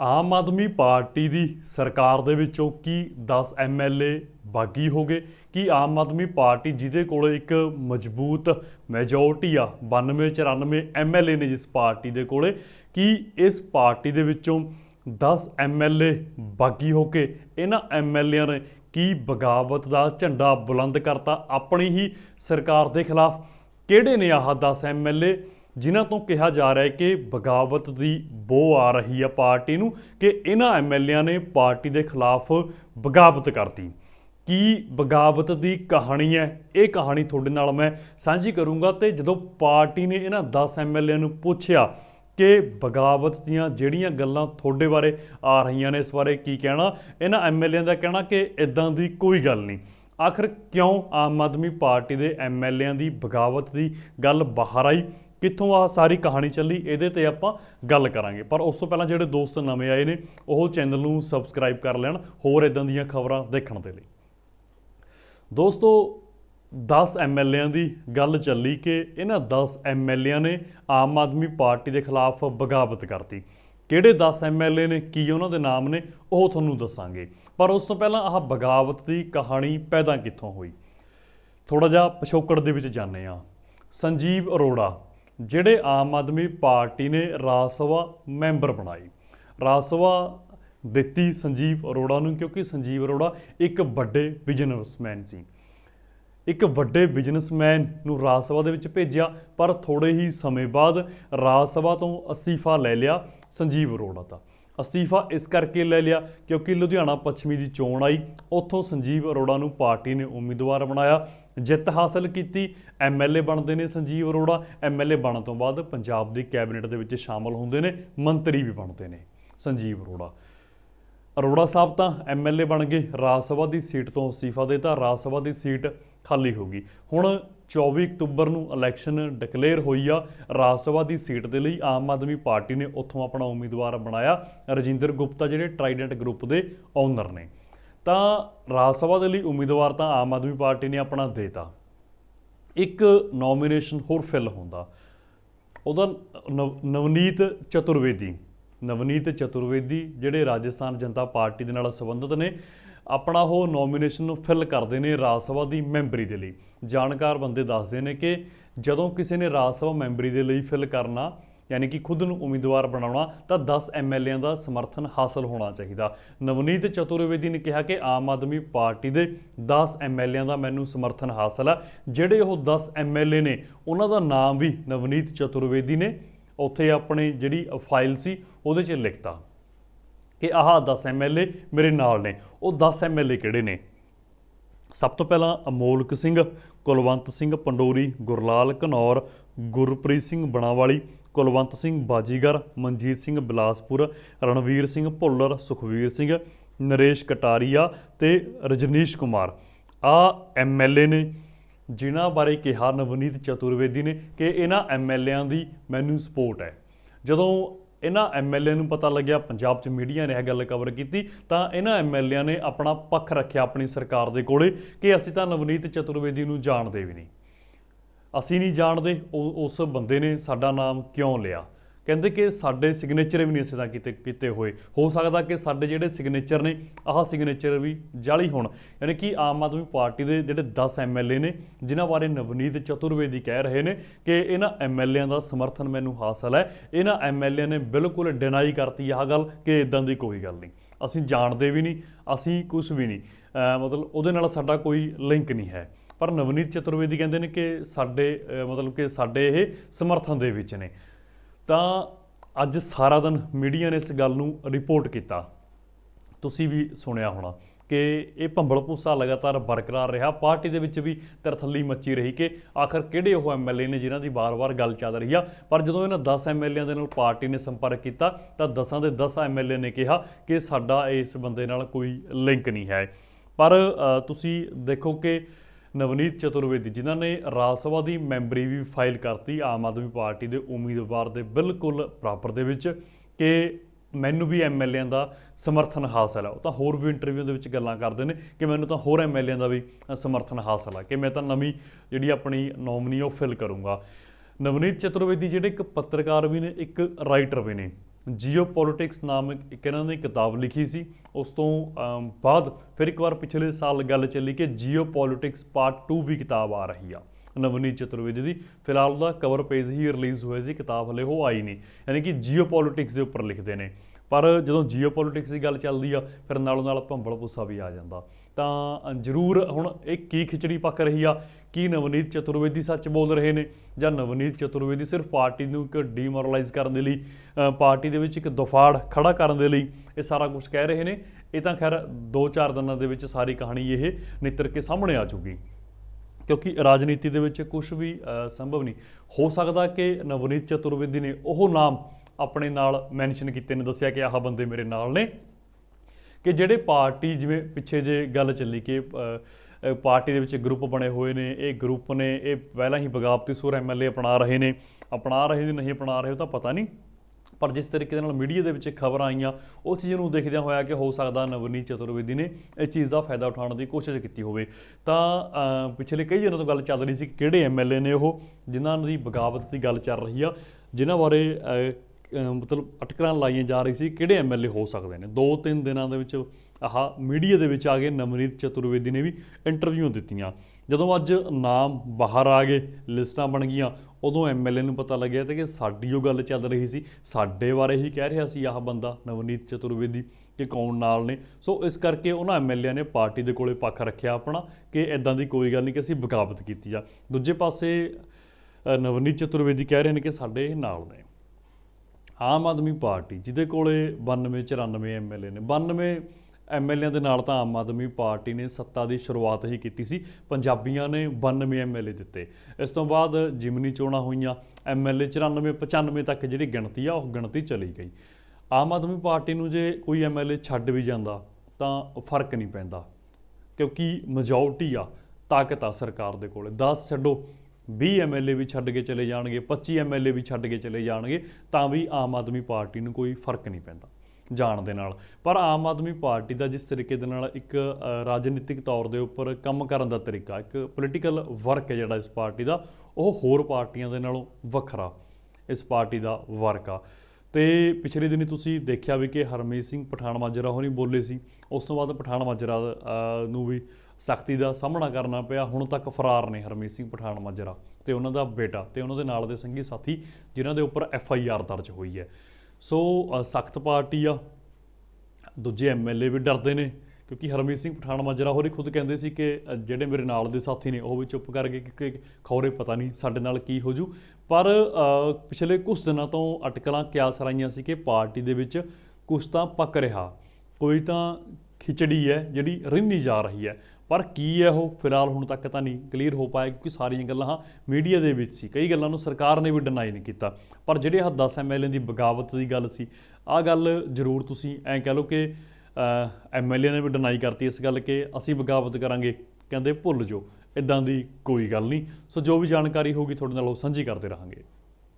Aam Aadmi party ਦੀ ਸਰਕਾਰ ਦੇ ਵਿੱਚੋਂ ਕੀ 10 ਐਮਐਲਏ ਬਾਗੀ ਹੋ ਗਏ? ਕਿ ਆਮ ਆਦਮੀ ਪਾਰਟੀ ਜਿਹਦੇ ਕੋਲ ਇੱਕ ਮਜ਼ਬੂਤ ਮੈਜੋਰਟੀ ਆ 92 94 ਐਮਐਲਏ ਨੇ ਜਿਸ ਪਾਰਟੀ ਦੇ ਕੋਲੇ, ਕਿ ਇਸ ਪਾਰਟੀ ਦੇ ਵਿੱਚੋਂ 10 ਐਮਐਲਏ ਬਾਗੀ ਹੋ ਕੇ ਇਹਨਾਂ ਐਮਐਲਏਆਂ ਨੇ ਕੀ ਬਗਾਵਤ ਦਾ ਝੰਡਾ ਬੁਲੰਦ ਕਰਤਾ? ਆਪਣੀ ਹੀ ਸਰਕਾਰ ਦੇ ਖਿਲਾਫ ਕਿਹੜੇ ਨੇ ਆਹ 10 ਐਮਐਲਏ ਜਿਨ੍ਹਾਂ ਤੋਂ ਕਿਹਾ ਜਾ ਰਿਹਾ ਹੈ ਕਿ ਬਗਾਵਤ ਦੀ ਬੋ ਆ ਰਹੀ ਆ ਪਾਰਟੀ ਨੂੰ ਕਿ ਇਹਨਾਂ ਐਮਐਲਏਆਂ ਨੇ ਪਾਰਟੀ ਦੇ ਖਿਲਾਫ ਬਗਾਵਤ ਕਰਤੀ। ਕੀ ਬਗਾਵਤ ਦੀ ਕਹਾਣੀ ਹੈ? ਇਹ ਕਹਾਣੀ ਤੁਹਾਡੇ ਨਾਲ ਮੈਂ ਸਾਂਝੀ ਕਰੂੰਗਾ ਤੇ ਜਦੋਂ ਪਾਰਟੀ ਨੇ ਇਹਨਾਂ 10 ਐਮਐਲਏ ਨੂੰ ਪੁੱਛਿਆ ਕਿ ਬਗਾਵਤ ਦੀਆਂ ਜਿਹੜੀਆਂ ਗੱਲਾਂ ਤੁਹਾਡੇ ਬਾਰੇ ਆ ਰਹੀਆਂ ਨੇ ਇਸ ਬਾਰੇ ਕੀ ਕਹਿਣਾ, ਇਹਨਾਂ ਐਮਐਲਏਆਂ ਦਾ ਕਹਿਣਾ ਕਿ ਇਦਾਂ ਦੀ ਕੋਈ ਗੱਲ ਨਹੀਂ। ਆਖਰ ਕਿਉਂ ਆਮ ਆਦਮੀ ਪਾਰਟੀ ਦੇ ਐਮਐਲਏਆਂ ਦੀ ਬਗਾਵਤ ਦੀ ਗੱਲ ਬਾਹਰ ਆਈ? ਕਿੱਥੋਂ ਆ ਸਾਰੀ ਕਹਾਣੀ ਚੱਲੀ, ਇਹਦੇ ਤੇ ਆਪਾਂ ਗੱਲ ਕਰਾਂਗੇ। ਪਰ ਉਸ ਤੋਂ ਪਹਿਲਾਂ ਜਿਹੜੇ ਦੋਸਤ ਨਵੇਂ ਆਏ ਨੇ, ਉਹ ਚੈਨਲ ਨੂੰ ਸਬਸਕ੍ਰਾਈਬ ਕਰ ਲੈਣ, ਹੋਰ ਇਦਾਂ ਦੀਆਂ ਖਬਰਾਂ ਦੇਖਣ ਦੇ ਲਈ। ਦੋਸਤੋ 10 ਐਮਐਲਏਆਂ ਦੀ ਗੱਲ ਚੱਲੀ ਕਿ ਇਹਨਾਂ 10 ਐਮਐਲਏਆਂ ਨੇ ਆਮ ਆਦਮੀ ਪਾਰਟੀ ਦੇ ਖਿਲਾਫ ਬਗਾਵਤ ਕਰਤੀ। ਕਿਹੜੇ 10 ਐਮਐਲਏ ਨੇ, ਕੀ ਉਹਨਾਂ ਦੇ ਨਾਮ ਨੇ, ਉਹ ਤੁਹਾਨੂੰ ਦੱਸਾਂਗੇ। ਪਰ ਉਸ ਤੋਂ ਪਹਿਲਾਂ ਆਹ ਬਗਾਵਤ ਦੀ ਕਹਾਣੀ ਪੈਦਾ ਕਿੱਥੋਂ ਹੋਈ? ਥੋੜਾ ਜਿਹਾ ਪਿਛੋਕੜ ਦੇ ਵਿੱਚ ਜਾਂਦੇ ਆ ਸੰਜੀਵ ਅਰੋੜਾ ਜਿਹੜੇ ਆਮ ਆਦਮੀ ਪਾਰਟੀ ਨੇ ਰਾਜ ਸਭਾ ਮੈਂਬਰ ਬਣਾਈ। ਰਾਜ ਸਭਾ ਦਿੱਤੀ ਸੰਜੀਵ ਅਰੋੜਾ ਨੂੰ ਕਿਉਂਕਿ ਸੰਜੀਵ ਅਰੋੜਾ ਇੱਕ ਵੱਡੇ ਬਿਜ਼ਨਸਮੈਨ ਸੀ। ਇੱਕ ਵੱਡੇ ਬਿਜ਼ਨਸਮੈਨ ਨੂੰ ਰਾਜ ਸਭਾ ਦੇ ਵਿੱਚ ਭੇਜਿਆ, ਪਰ ਥੋੜੇ ਹੀ ਸਮੇਂ ਬਾਅਦ ਰਾਜ ਸਭਾ ਤੋਂ ਅਸਤੀਫਾ ਲੈ ਲਿਆ ਸੰਜੀਵ ਅਰੋੜਾ ਦਾ। ਅਸਤੀਫਾ ਇਸ ਕਰਕੇ ਲੈ ਲਿਆ ਕਿਉਂਕਿ ਲੁਧਿਆਣਾ ਪੱਛਮੀ ਦੀ ਚੋਣ ਆਈ। ਉੱਥੋਂ ਸੰਜੀਵ ਅਰੋੜਾ ਨੂੰ ਪਾਰਟੀ ਨੇ ਉਮੀਦਵਾਰ ਬਣਾਇਆ। ਜਿੱਤ ਹਾਸਲ ਕੀਤੀ। ਐਮਐਲਏ ਬਣਦੇ ਨੇ ਸੰਜੀਵ ਅਰੋੜਾ। ਐਮਐਲਏ ਬਣਨ ਤੋਂ ਬਾਅਦ ਪੰਜਾਬ ਦੀ ਕੈਬਨਿਟ ਦੇ ਵਿੱਚ ਸ਼ਾਮਲ ਹੁੰਦੇ ਨੇ। ਮੰਤਰੀ ਵੀ ਬਣਦੇ ਨੇ ਸੰਜੀਵ ਅਰੋੜਾ। ਅਰੋੜਾ ਸਾਹਿਬ ਤਾਂ ਐਮਐਲਏ ਬਣ ਗਏ, ਰਾਜ ਸਭਾ ਦੀ ਸੀਟ ਤੋਂ ਅਸਤੀਫਾ ਦੇਤਾ, ਰਾਜ ਸਭਾ ਦੀ ਸੀਟ ਖਾਲੀ ਹੋ ਗਈ। ਹੁਣ 24 ਅਕਤੂਬਰ ਨੂੰ ਇਲੈਕਸ਼ਨ ਡਿਕਲੇਅਰ ਹੋਈ ਆ, ਰਾਜ ਸਭਾ ਦੀ ਸੀਟ ਦੇ ਲਈ ਆਮ ਆਦਮੀ ਪਾਰਟੀ ਨੇ ਉੱਥੋਂ ਆਪਣਾ ਉਮੀਦਵਾਰ ਬਣਾਇਆ, ਰਜਿੰਦਰ ਗੁਪਤਾ ਜਿਹੜੇ ਟਰਾਈਡੈਂਟ ਗਰੁੱਪ ਦੇ ਓਨਰ ਨੇ। ਤਾਂ ਰਾਜ ਸਭਾ ਦੇ ਲਈ ਉਮੀਦਵਾਰ ਤਾਂ ਆਮ ਆਦਮੀ ਪਾਰਟੀ ਨੇ ਆਪਣਾ ਦੇਤਾ। ਇੱਕ ਨੋਮੀਨੇਸ਼ਨ ਹੋਰ ਫਿਲ ਹੁੰਦਾ, ਉਹਦਾ ਨਵ- ਨਵਨੀਤ ਚਤੁਰਵੇਦੀ। ਨਵਨੀਤ ਚਤੁਰਵੇਦੀ, ਜਿਹੜੇ ਰਾਜਸਥਾਨ ਜਨਤਾ ਪਾਰਟੀ ਦੇ ਨਾਲ ਸੰਬੰਧਿਤ ਨੇ, ਆਪਣਾ ਉਹ ਨੋਮੀਨੇਸ਼ਨ ਨੂੰ ਫਿਲ ਕਰਦੇ ਨੇ ਰਾਜ ਸਭਾ ਦੀ ਮੈਂਬਰੀ ਦੇ ਲਈ। ਜਾਣਕਾਰ ਬੰਦੇ ਦੱਸਦੇ ਨੇ ਕਿ ਜਦੋਂ ਕਿਸੇ ਨੇ ਰਾਜ ਸਭਾ ਮੈਂਬਰੀ ਦੇ ਲਈ ਫਿਲ ਕਰਨਾ, ਯਾਨੀ ਕਿ ਖੁਦ ਨੂੰ ਉਮੀਦਵਾਰ ਬਣਾਉਣਾ, ਤਾਂ 10 ਐਮਐਲਏਆਂ ਦਾ ਸਮਰਥਨ ਹਾਸਲ ਹੋਣਾ ਚਾਹੀਦਾ। ਨਵਨੀਤ ਚਤੁਰਵੇਦੀ ਨੇ ਕਿਹਾ ਕਿ ਆਮ ਆਦਮੀ ਪਾਰਟੀ ਦੇ 10 ਐਮਐਲਏਆਂ ਦਾ ਮੈਨੂੰ ਸਮਰਥਨ ਹਾਸਲ ਆ। ਜਿਹੜੇ ਉਹ 10 ਐਮਐਲਏ ਨੇ, ਉਹਨਾਂ ਦਾ ਨਾਮ ਵੀ ਨਵਨੀਤ ਚਤੁਰਵੇਦੀ ਨੇ। ਉੱਥੇ ਆਪਣੀ ਜਿਹੜੀ ਫਾਈਲ ਸੀ, ਉਹਦੇ 'ਚ ਲਿਖਤਾ ਕਿ ਆਹ 10 ਐਮਐਲਏ ਮੇਰੇ ਨਾਲ ਨੇ। ਉਹ 10 ਐਮਐਲਏ ਕਿਹੜੇ ਨੇ? ਸਭ ਤੋਂ ਪਹਿਲਾਂ ਅਮੋਲਕ ਸਿੰਘ, ਕੁਲਵੰਤ ਸਿੰਘ ਪੰਡੋਰੀ, ਗੁਰਲਾਲ ਘਨੌਰ ਗੁਰਪ੍ਰੀਤ ਸਿੰਘ ਬਣਾਵਾਲੀ, ਕੁਲਵੰਤ ਸਿੰਘ ਬਾਜੀਗਰ, ਮਨਜੀਤ ਸਿੰਘ ਬਿਲਾਸਪੁਰ, ਰਣਵੀਰ ਸਿੰਘ ਭੁੱਲਰ, ਸੁਖਵੀਰ ਸਿੰਘ, ਨਰੇਸ਼ ਕਟਾਰੀਆ ਤੇ ਰਜਨੀਸ਼ ਕੁਮਾਰ। ਆ ਐਮਐਲਏ ਨੇ ਜਿਨ੍ਹਾਂ ਬਾਰੇ ਕਿਹਾ ਨਵਨੀਤ ਚਤੁਰਵੇਦੀ ਨੇ ਕਿ ਇਹਨਾਂ ਐਮਐਲਏਆਂ ਦੀ ਮੈਨੂੰ ਸਪੋਰਟ ਹੈ। ਜਦੋਂ ਇਹਨਾਂ ਐਮਐਲਏ ਨੂੰ ਪਤਾ ਲੱਗਿਆ, ਪੰਜਾਬ 'ਚ ਮੀਡੀਆ ਨੇ ਇਹ ਗੱਲ ਕਵਰ ਕੀਤੀ, ਤਾਂ ਇਹਨਾਂ ਐਮਐਲਏਆਂ ਨੇ ਆਪਣਾ ਪੱਖ ਰੱਖਿਆ ਆਪਣੀ ਸਰਕਾਰ ਦੇ ਕੋਲੇ ਕਿ ਅਸੀਂ ਤਾਂ ਨਵਨੀਤ ਚਤੁਰਵੇਦੀ ਨੂੰ ਜਾਣਦੇ ਵੀ ਨਹੀਂ। ਅਸੀਂ ਨਹੀਂ ਜਾਣਦੇ, ਉਹ- ਉਸ ਬੰਦੇ ਨੇ ਸਾਡਾ ਨਾਮ ਕਿਉਂ ਲਿਆ? ਕਹਿੰਦੇ ਕਿ ਸਾਡੇ ਸਿਗਨੇਚਰ ਵੀ ਨਹੀਂ ਅਸੀਂ ਤਾਂ ਕਿਤੇ, ਕੀਤੇ ਹੋਏ। ਹੋ ਸਕਦਾ ਕਿ ਸਾਡੇ ਜਿਹੜੇ ਸਿਗਨੇਚਰ ਨੇ, ਆਹ ਸਿਗਨੇਚਰ ਵੀ ਜਾਲੀ ਹੋਣ। ਯਾਨੀ ਕਿ ਆਮ ਆਦਮੀ ਪਾਰਟੀ ਦੇ ਜਿਹੜੇ 10 ਐਮਐਲਏ ਨੇ, ਜਿਨ੍ਹਾਂ ਬਾਰੇ ਨਵਨੀਤ ਚਤੁਰਵੇਦੀ ਕਹਿ ਰਹੇ ਨੇ ਕਿ ਇਹਨਾਂ ਐਮਐਲਏਆਂ ਦਾ ਸਮਰਥਨ ਮੈਨੂੰ ਹਾਸਲ ਹੈ। ਇਹਨਾਂ ਐਮਐਲਏ ਨੇ ਬਿਲਕੁਲ ਡਿਨਾਈ ਕਰਤੀ ਆਹ ਗੱਲ ਕਿ ਇਦਾਂ ਦੀ ਕੋਈ ਗੱਲ ਨਹੀਂ। ਅਸੀਂ ਜਾਣਦੇ ਵੀ ਨਹੀਂ, ਅਸੀਂ ਕੁਝ ਵੀ ਨਹੀਂ। ਮਤਲਬ ਉਹਦੇ ਨਾਲ ਸਾਡਾ ਕੋਈ ਲਿੰਕ ਨਹੀਂ ਹੈ। ਪਰ ਨਵਨੀਤ ਚਤੁਰਵੇਦੀ ਕਹਿੰਦੇ ਨੇ ਕਿ ਸਾਡੇ ਮਤਲਬ ਕਿ ਸਾਡੇ ਇਹ ਸਮਰਥਨ ਦੇ ਵਿੱਚ ਨੇ। ਤਾਂ ਅੱਜ ਸਾਰਾ ਦਿਨ ਮੀਡੀਆ ਨੇ ਇਸ ਗੱਲ ਨੂੰ ਰਿਪੋਰਟ ਕੀਤਾ। ਤੁਸੀਂ ਵੀ ਸੁਣਿਆ ਹੋਣਾ ਕਿ ਇਹ ਭੰਬਲ ਭੂਸਾ ਲਗਾਤਾਰ ਬਰਕਰਾਰ ਰਿਹਾ। ਪਾਰਟੀ ਦੇ ਵਿੱਚ ਵੀ ਤਰਥੱਲੀ ਮੱਚੀ ਰਹੀ ਕਿ ਆਖਰ ਕਿਹੜੇ ਉਹ ਐਮਐਲਏ ਨੇ ਜਿਨ੍ਹਾਂ ਦੀ ਵਾਰ-ਵਾਰ ਗੱਲ ਚੱਲ ਰਹੀ ਆ? ਪਰ ਜਦੋਂ ਇਹਨਾਂ 10 ਐਮਐਲਏਆਂ ਦੇ ਨਾਲ ਪਾਰਟੀ ਨੇ ਸੰਪਰਕ ਕੀਤਾ, ਤਾਂ 10ਾਂ ਦੇ 10 ਐਮਐਲਏ ਨੇ ਕਿਹਾ ਕਿ ਸਾਡਾ ਇਸ ਬੰਦੇ ਨਾਲ ਕੋਈ ਲਿੰਕ ਨਹੀਂ ਹੈ। ਪਰ ਤੁਸੀਂ ਦੇਖੋ ਕਿ ਨਵਨੀਤ ਚਤੁਰਵੇਦੀ, ਜਿਨ੍ਹਾਂ ਨੇ ਰਾਜ ਸਭਾ ਦੀ ਮੈਂਬਰੀ ਵੀ ਫਾਈਲ ਕਰਤੀ, ਆਮ ਆਦਮੀ ਪਾਰਟੀ ਦੇ ਉਮੀਦਵਾਰ ਦੇ ਬਿਲਕੁਲ ਬਰਾਬਰ ਦੇ ਵਿੱਚ, ਕਿ ਮੈਨੂੰ ਵੀ ਐਮਐਲਏਆਂ ਦਾ ਸਮਰਥਨ ਹਾਸਲ ਹੈ ਉਹ ਤਾਂ ਹੋਰ ਵੀ ਇੰਟਰਵਿਊ ਦੇ ਵਿੱਚ ਗੱਲਾਂ ਕਰਦੇ ਨੇ, ਕਿ ਮੈਨੂੰ ਤਾਂ ਹੋਰ ਐਮਐਲਏਆਂ ਦਾ ਵੀ ਸਮਰਥਨ ਹਾਸਲ ਹੈ ਕਿ ਮੈਂ ਤਾਂ ਨਵੀਂ ਜਿਹੜੀ ਆਪਣੀ ਨੋਮਨੀ ਉਹ ਫਿਲ ਕਰੂੰਗਾ। ਨਵਨੀਤ ਚਤੁਰਵੇਦੀ, ਜਿਹੜੇ ਇੱਕ ਪੱਤਰਕਾਰ ਵੀ ਨੇ, ਇੱਕ ਰਾਈਟਰ ਵੀ ਨੇ ਜੀਓਪੋਲਿਟਿਕਸ ਨਾਮ ਇੱਕ ਇਹਨਾਂ ਨੇ ਕਿਤਾਬ ਲਿਖੀ ਸੀ। ਉਸ ਤੋਂ ਬਾਅਦ ਫਿਰ ਇੱਕ ਵਾਰ ਪਿਛਲੇ ਸਾਲ ਗੱਲ ਚੱਲੀ ਕਿ ਜੀਓਪੋਲਿਟਿਕਸ ਪਾਰਟ 2 ਵੀ ਕਿਤਾਬ ਆ ਰਹੀ ਆ, ਨਵਨੀਤ ਚਤੁਰਵੇਦੀ ਦੀ। ਫਿਲਹਾਲ ਉਹਦਾ ਕਵਰ ਪੇਜ ਹੀ ਰਿਲੀਜ਼ ਹੋਇਆ ਸੀ, ਕਿਤਾਬ ਹਲੇ ਉਹ ਆਈ ਨਹੀਂ। ਯਾਨੀ ਕਿ ਜੀਓਪੋਲਿਟਿਕਸ ਦੇ ਉੱਪਰ ਲਿਖਦੇ ਨੇ। ਪਰ ਜਦੋਂ ਜੀਓਪੋਲਿਟਿਕਸ ਦੀ ਗੱਲ ਚੱਲਦੀ ਆ, ਫਿਰ ਨਾਲੋਂ ਨਾਲ ਭੰਬਲ ਪੁੱਸਾ ਵੀ ਆ ਜਾਂਦਾ। ਤਾਂ ਜ਼ਰੂਰ ਹੁਣ ਇਹ ਕੀ ਖਿਚੜੀ ਪੱਕ ਰਹੀ ਆ? ਕੀ ਨਵਨੀਤ ਚਤੁਰਵੇਦੀ ਸੱਚ ਬੋਲ ਰਹੇ ਨੇ? ਜਾਂ ਨਵਨੀਤ ਚਤੁਰਵੇਦੀ ਸਿਰਫ ਪਾਰਟੀ ਨੂੰ ਇੱਕ ਡੀਮੋਰਲਾਈਜ਼ ਕਰਨ ਦੇ ਲਈ ਪਾਰਟੀ ਦੇ ਵਿੱਚ ਇੱਕ ਦਫਾੜ ਖੜਾ ਕਰਨ ਦੇ ਲਈ ਇਹ ਸਾਰਾ ਕੁਝ ਕਹਿ ਰਹੇ ਨੇ? ਇਹ ਤਾਂ ਖੈਰ 2-4 ਦਿਨਾਂ ਦੇ ਵਿੱਚ ਸਾਰੀ ਕਹਾਣੀ ਇਹ ਨਿੱਤਰ ਕੇ ਸਾਹਮਣੇ ਆ ਚੁੱਕੀ ਕਿਉਂਕਿ ਰਾਜਨੀਤੀ ਦੇ ਵਿੱਚ ਕੁਝ ਵੀ ਸੰਭਵ ਨਹੀਂ। ਹੋ ਸਕਦਾ ਕਿ ਨਵਨੀਤ ਚਤੁਰਵੇਦੀ ਨੇ ਉਹ ਨਾਮ ਆਪਣੇ ਨਾਲ ਮੈਂਸ਼ਨ ਕੀਤੇ ਨੇ, ਦੱਸਿਆ ਕਿ ਆਹ ਬੰਦੇ ਮੇਰੇ ਨਾਲ ਨੇ, ਕਿ ਜਿਹੜੇ ਪਾਰਟੀ ਜਿਵੇਂ ਪਿੱਛੇ ਜੇ ਗੱਲ ਚੱਲੀ ਕਿ ਪਾਰਟੀ ਦੇ ਵਿੱਚ ਗਰੁੱਪ ਬਣੇ ਹੋਏ ਨੇ, ਇਹ ਗਰੁੱਪ ਨੇ, ਇਹ ਪਹਿਲਾਂ ਹੀ ਬਗਾਵਤੀ ਸੁਰ ਐਮਐਲਏ ਅਪਣਾ ਰਹੇ ਨੇ, ਅਪਣਾ ਰਹੇ ਨੇ ਨਹੀਂ ਅਪਣਾ ਰਹੇ ਉਹ ਤਾਂ ਪਤਾ ਨਹੀਂ, ਪਰ ਜਿਸ ਤਰੀਕੇ ਦੇ ਨਾਲ ਮੀਡੀਆ ਦੇ ਵਿੱਚ ਖਬਰਾਂ ਆਈਆਂ, ਉਸ ਚੀਜ਼ ਨੂੰ ਦੇਖਦਿਆਂ ਹੋਇਆ ਕਿ ਹੋ ਸਕਦਾ ਨਵਨੀਤ ਚਤੁਰਵੇਦੀ ਨੇ ਇਹ ਚੀਜ਼ ਦਾ ਫਾਇਦਾ ਉਠਾਉਣ ਦੀ ਕੋਸ਼ਿਸ਼ ਕੀਤੀ ਹੋਵੇ। ਤਾਂ ਪਿਛਲੇ ਕਈ ਦਿਨਾਂ ਤੋਂ ਗੱਲ ਚੱਲ ਰਹੀ ਸੀ ਕਿ ਕਿਹੜੇ ਐਮਐਲਏ ਨੇ ਉਹ, ਜਿਨ੍ਹਾਂ ਦੀ ਬਗਾਵਤ ਦੀ ਗੱਲ ਚੱਲ ਰਹੀ ਆ, ਜਿਨ੍ਹਾਂ ਬਾਰੇ ਮਤਲਬ ਅਟਕਰਾਂ ਲਾਈਆਂ ਜਾ ਰਹੀ ਸੀ, ਕਿਹੜੇ ਐਮਐਲਏ ਹੋ ਸਕਦੇ ਨੇ? ਦੋ ਤਿੰਨ ਦਿਨਾਂ ਦੇ ਵਿੱਚ ਆਹ ਮੀਡੀਆ ਦੇ ਵਿੱਚ ਆ ਗਏ, ਨਵਨੀਤ ਚਤੁਰਵੇਦੀ ਨੇ ਵੀ ਇੰਟਰਵਿਊ ਦਿੱਤੀਆਂ। ਜਦੋਂ ਅੱਜ ਨਾਮ ਬਾਹਰ ਆ ਗਏ, ਲਿਸਟਾਂ ਬਣ ਗਈਆਂ, ਉਦੋਂ ਐਮਐਲਏ ਨੂੰ ਪਤਾ ਲੱਗਿਆ ਤੇ ਕਿ ਸਾਡੀ ਉਹ ਗੱਲ ਚੱਲ ਰਹੀ ਸੀ। ਸਾਡੇ ਬਾਰੇ ਹੀ ਕਹਿ ਰਿਹਾ ਸੀ ਆਹ ਬੰਦਾ, ਨਵਨੀਤ ਚਤੁਰਵੇਦੀ, ਕਿ ਕੌਣ ਨਾਲ ਨੇ। ਸੋ ਇਸ ਕਰਕੇ ਉਹਨਾਂ ਐਮਐਲਏ ਨੇ ਪਾਰਟੀ ਦੇ ਕੋਲੇ ਪੱਖ ਰੱਖਿਆ ਆਪਣਾ, ਕਿ ਇਦਾਂ ਦੀ ਕੋਈ ਗੱਲ ਨਹੀਂ ਕਿ ਅਸੀਂ ਬਗਾਵਤ ਕੀਤੀ ਆ। ਦੂਜੇ ਪਾਸੇ ਨਵਨੀਤ ਚਤੁਰਵੇਦੀ ਕਹਿ ਰਹੇ ਨੇ ਕਿ ਸਾਡੇ ਇਹ ਨਾਲ ਨੇ। ਆਮ ਆਦਮੀ ਪਾਰਟੀ, ਜਿਹਦੇ ਕੋਲੇ 92 94 ਐਮਐਲਏ ਨੇ। 92 ਐਮਐਲਏਆਂ ਦੇ ਨਾਲ ਤਾਂ ਆਮ ਆਦਮੀ ਪਾਰਟੀ ਨੇ ਸੱਤਾ ਦੀ ਸ਼ੁਰੂਆਤ ਹੀ ਕੀਤੀ ਸੀ। ਪੰਜਾਬੀਆਂ ਨੇ 92 ਐਮਐਲਏ ਦਿੱਤੇ। ਇਸ ਤੋਂ ਬਾਅਦ ਜਿਮਨੀ ਚੋਣਾਂ ਹੋਈਆਂ ਐਮਐਲਏ 94 95 ਤੱਕ ਜਿਹੜੀ ਗਿਣਤੀ ਆ, ਉਹ ਗਿਣਤੀ ਚਲੀ ਗਈ। ਆਮ ਆਦਮੀ ਪਾਰਟੀ ਨੂੰ ਜੇ ਕੋਈ ਐਮਐਲਏ ਛੱਡ ਵੀ ਜਾਂਦਾ, ਤਾਂ ਫ਼ਰਕ ਨਹੀਂ ਪੈਂਦਾ। ਕਿਉਂਕਿ ਮੈਜੋਰਟੀ ਆ ਤਾਕਤ ਆ ਸਰਕਾਰ ਦੇ ਕੋਲੇ। 10 ਛੱਡੋ 20 ਐਮਐਲਏ ਵੀ ਛੱਡ ਕੇ ਚਲੇ ਜਾਣਗੇ 25 ਐਮਐਲਏ ਵੀ ਛੱਡ ਕੇ ਚਲੇ ਜਾਣਗੇ, ਤਾਂ ਵੀ ਆਮ ਆਦਮੀ ਪਾਰਟੀ ਨੂੰ ਕੋਈ ਫ਼ਰਕ ਨਹੀਂ ਪੈਂਦਾ ਜਾਣ ਦੇ ਨਾਲ। ਪਰ ਆਮ ਆਦਮੀ ਪਾਰਟੀ ਦਾ ਜਿਸ ਤਰੀਕੇ ਦੇ ਨਾਲ ਇੱਕ ਰਾਜਨੀਤਿਕ ਤੌਰ ਦੇ ਉੱਪਰ ਕੰਮ ਕਰਨ ਦਾ ਤਰੀਕਾ, ਇੱਕ ਪੋਲੀਟੀਕਲ ਵਰਕ ਹੈ ਜਿਹੜਾ ਇਸ ਪਾਰਟੀ ਦਾ, ਉਹ ਹੋਰ ਪਾਰਟੀਆਂ ਦੇ ਨਾਲੋਂ ਵੱਖਰਾ ਇਸ ਪਾਰਟੀ ਦਾ ਵਰਕ ਆ। ਤੇ ਪਿਛਲੇ ਦਿਨੀ ਤੁਸੀਂ ਦੇਖਿਆ ਵੀ ਕਿ ਹਰਮੀਤ ਸਿੰਘ ਪਠਾਨ ਮਾਜਰਾ ਹੋਣੀ ਬੋਲੇ ਸੀ, ਉਸ ਤੋਂ ਬਾਅਦ ਪਠਾਨ ਮਾਜਰਾ ਨੂੰ ਵੀ ਸਖਤੀ ਦਾ ਸਾਹਮਣਾ ਕਰਨਾ ਪਿਆ। ਹੁਣ ਤੱਕ ਫਰਾਰ ਨੇ ਹਰਮੀਤ ਸਿੰਘ ਪਠਾਨ ਮਾਜਰਾ ਤੇ ਉਹਨਾਂ ਦਾ ਬੇਟਾ ਤੇ ਉਹਨਾਂ ਦੇ ਨਾਲ ਦੇ ਸੰਗੀ ਸਾਥੀ, ਜਿਨ੍ਹਾਂ ਦੇ ਉੱਪਰ ਐਫ ਆਈ ਆਰ ਦਰਜ ਹੋਈ ਹੈ। ਸੋ ਸਖਤ ਪਾਰਟੀ ਆ। ਦੂਜੇ ਐਮਐਲਏ ਵੀ ਡਰਦੇ ਨੇ, ਕਿਉਂਕਿ ਹਰਮੀਤ ਸਿੰਘ ਪਠਾਨ ਮਾਜਰਾ ਹੋਰੀ ਖੁਦ ਕਹਿੰਦੇ ਸੀ ਕਿ ਜਿਹੜੇ ਮੇਰੇ ਨਾਲ ਦੇ ਸਾਥੀ ਨੇ, ਉਹ ਵੀ ਚੁੱਪ ਕਰ ਗਏ ਕਿਉਂਕਿ ਖੌਰੇ ਪਤਾ ਨਹੀਂ ਸਾਡੇ ਨਾਲ ਕੀ ਹੋ ਜੂ। ਪਰ ਪਿਛਲੇ ਕੁਝ ਦਿਨਾਂ ਤੋਂ ਅਟਕਲਾਂ ਕਿਆਸ ਰਾਈਆਂ ਸੀ ਕਿ ਪਾਰਟੀ ਦੇ ਵਿੱਚ ਕੁਝ ਤਾਂ ਪੱਕ ਰਿਹਾ। ਕੋਈ ਤਾਂ ਖਿਚੜੀ ਹੈ ਜਿਹੜੀ ਰਿੰਨੀ ਜਾ ਰਹੀ ਹੈ। ਪਰ ਕੀ ਹੈ ਉਹ? ਫਿਲਹਾਲ ਹੁਣ ਤੱਕ ਤਾਂ ਨਹੀਂ ਕਲੀਅਰ ਹੋ ਪਾਇਆ ਕਿਉਂਕਿ ਸਾਰੀਆਂ ਗੱਲਾਂ ਹਾਂ ਮੀਡੀਆ ਦੇ ਵਿੱਚ ਸੀ। ਕਈ ਗੱਲਾਂ ਨੂੰ ਸਰਕਾਰ ਨੇ ਵੀ ਡਿਨਾਈ ਨਹੀਂ ਕੀਤਾ। ਪਰ ਜਿਹੜੇ ਆਹ 10 ਐਮਐਲਏ ਦੀ ਬਗਾਵਤ ਦੀ ਗੱਲ ਸੀ, ਆਹ ਗੱਲ ਜ਼ਰੂਰ ਤੁਸੀਂ ਐਂ ਕਹਿ ਲਓ ਕਿ ਐਮਐਲਏ ਨੇ ਵੀ ਡਿਨਾਈ ਕਰਤੀ ਇਸ ਗੱਲ ਕਿ ਅਸੀਂ ਬਗਾਵਤ ਕਰਾਂਗੇ। ਕਹਿੰਦੇ ਭੁੱਲ ਜਾਓ। ਇਦਾਂ ਦੀ ਕੋਈ ਗੱਲ ਨਹੀਂ। ਸੋ ਜੋ ਵੀ ਜਾਣਕਾਰੀ ਹੋਊਗੀ, ਤੁਹਾਡੇ ਨਾਲ ਉਹ ਸਾਂਝੀ ਕਰਦੇ ਰਹਾਂਗੇ।